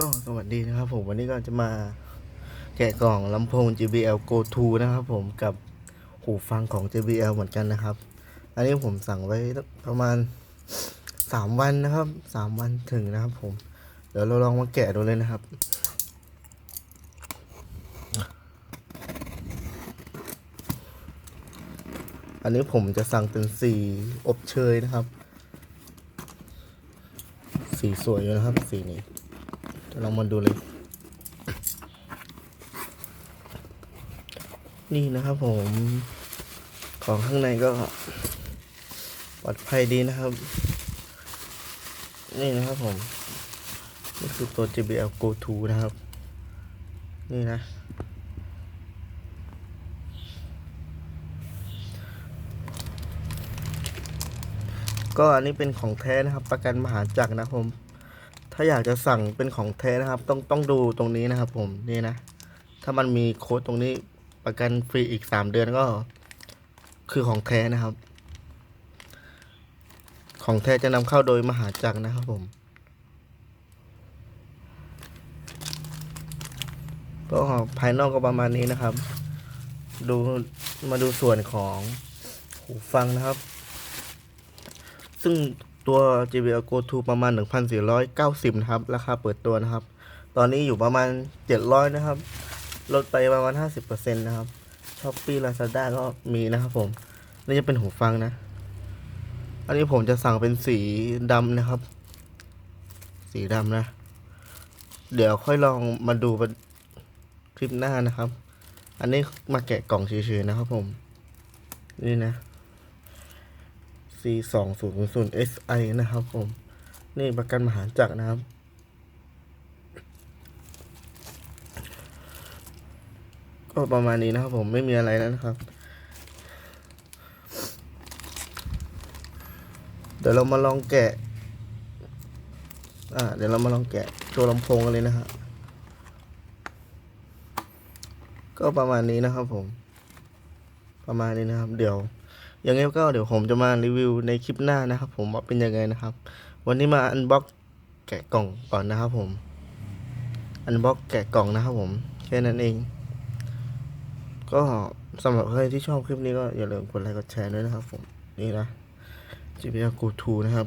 ก็สวัสดีนะครับผมวันนี้ก็จะมาแกะกล่องลำโพง JBL Go 2นะครับผมกับหูฟังของ JBL เหมือนกันนะครับ อันนี้ผมสั่งไว้ประมาณ 3 วันนะครับ 3 วันถึงนะครับผม เดี๋ยวเราลองมาแกะดูเลยนะครับอันนี้ผมจะสั่งเป็นสีอบเชยนะครับ สีสวยอยู่นะครับ สีนี้ ลองมาดูเลย นี่นะครับผม ของข้างในก็ปลอดภัยดีนะครับ นี่นะครับผม นี่คือตัว JBL Go 2นะครับ นี่นะก็อันนี้เป็นของแท้นะครับ ประกันมหาจักรนะครับผม ถ้าอยากจะสั่งเป็นของแท้นะครับ ต้องต้องดูตรงนี้นะครับ ผมนี่นะ ถ้ามันมีโค้ดตรงนี้ประกันฟรีอีกสามเดือนก็ คือของแท้นะครับ ของแท้จะนำเข้าโดยมหาจักรนะครับผมก็ภายนอกก็ประมาณนี้นะครับ ดูมาดูส่วนของหูฟังนะครับ ซึ่ง ตัว JBL Go 2ประมาณ 1,490นะครับ ราคาเปิดตัวนะครับ ตอนนี้อยู่ประมาณ 700 นะครับ ลดไปประมาณ 50%นะครับช้อปปี้ Lazada ก็มีนะครับผม นี่จะเป็นหูฟังนะ อันนี้ผมจะสั่งเป็นสีดำนะครับ สีดำนะ เดี๋ยวค่อยลองมาดูคลิปหน้านะครับ อันนี้มาแกะกล่องเฉยๆนะครับผม นี่นะ C 2 0 0 0 SI นะครับผม นี่ประกันมหาจักรนะครับ ก็ประมาณนี้นะครับผมไม่มีอะไรแล้วนะครับ เดี๋ยวเรามาลองแกะ อ่า เดี๋ยวเรามาลองแกะตัวลำโพงกันเลยนะฮะก็ประมาณนี้นะครับผม ประมาณนี้นะครับ เดี๋ยว ยังไงก็เดี๋ยวผมจะมารีวิวในคลิปหน้านะครับ ผมว่าเป็นยังไงนะครับ วันนี้มาอันบ็อกแกะกล่องก่อนนะครับผม อันบ็อกแกะกล่องนะครับผมแค่นั้นเอง ก็สำหรับใครที่ชอบคลิปนี้ก็อย่าลืมกดไลค์กดแชร์ด้วยนะครับผมนี่นะจิบยากูทูนะครับ